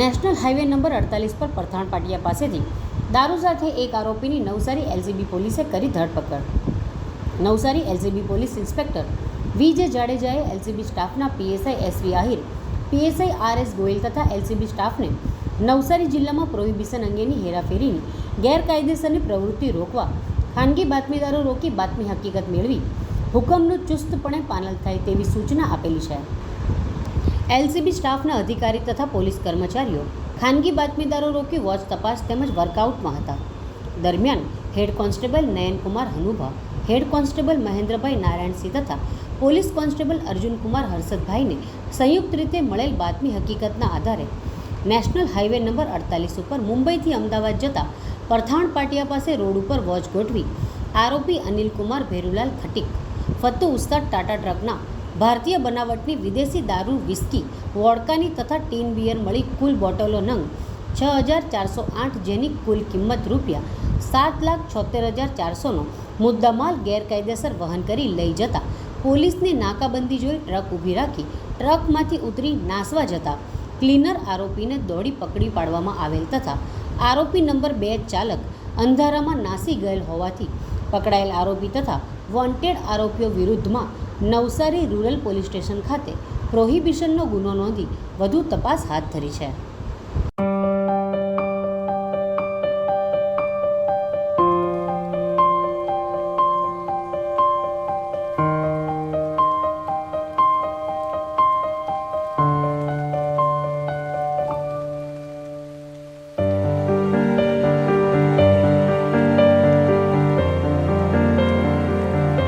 National highway number અડતાલીસ પર પરથાણ પાટિયા પાસેથી દારૂ સાથે એક આરોપીની નવસારી એલસીબી પોલીસે કરી ધરપકડ. Navsari LCB police inspector V J જાડેજાએ એલસીબી સ્ટાફના PSI SV Ahir, PSI R S Goyal તથા એલસીબી સ્ટાફને નવસારી જિલ્લામાં પ્રોહિબિશન અંગેની હેરાફેરીની ગેરકાયદેસરની પ્રવૃત્તિ રોકવા, ખાનગી બાતમીદારો રોકી બાતમી હકીકત મેળવી હુકમનું ચુસ્તપણે પાલન થાય તેવી સૂચના આપેલી છે. એલસીબી સ્ટાફના અધિકારી તથા પોલીસ કર્મચારીઓ ખાનગી બાતમીદારો રોકી વોચ તપાસ તેમજ વર્કઆઉટમાં હતા. દરમિયાન head constable Nayankumar Hanubha, head constable Mahendrabhai Narayansinh તથા પોલીસ કોન્સ્ટેબલ અર્જુનકુમાર હર્ષદભાઈને સંયુક્ત રીતે મળેલ બાતમી હકીકતના આધારે નેશનલ હાઈવે નંબર અડતાલીસ ઉપર મુંબઈથી અમદાવાદ જતા પરથાણ પાટિયા પાસે રોડ ઉપર વોચ ગોઠવી આરોપી અનિલકુમાર ભેરુલાલ ખટીક ફતુ ઉસ્તાદ ટાટા ટ્રકના ભારતીય બનાવટની વિદેશી દારૂ, વિસ્કી, વોડકાની તથા ટીન બિયર મળી કુલ બોટલો નંગ છ હજાર ચારસો આઠ જેની કુલ કિંમત રૂપિયા સાત લાખ છોતેર હજાર ચારસોનો મુદ્દામાલ ગેરકાયદેસર વહન કરી લઈ જતા પોલીસની નાકાબંધી જોઈ ટ્રક ઊભી રાખી ટ્રકમાંથી ઉતરી નાસવા જતા ક્લીનર આરોપીને દોડી પકડી પાડવામાં આવેલ તથા આરોપી નંબર બે ચાલક અંધારામાં નાસી ગયેલ હોવાથી પકડાયેલ આરોપી તથા વોન્ટેડ આરોપીઓ વિરુદ્ધમાં નવસારી રૂરલ પોલીસ સ્ટેશન ખાતે પ્રોહિબિશનનો ગુનો નોંધી વધુ તપાસ હાથ ધરી છે.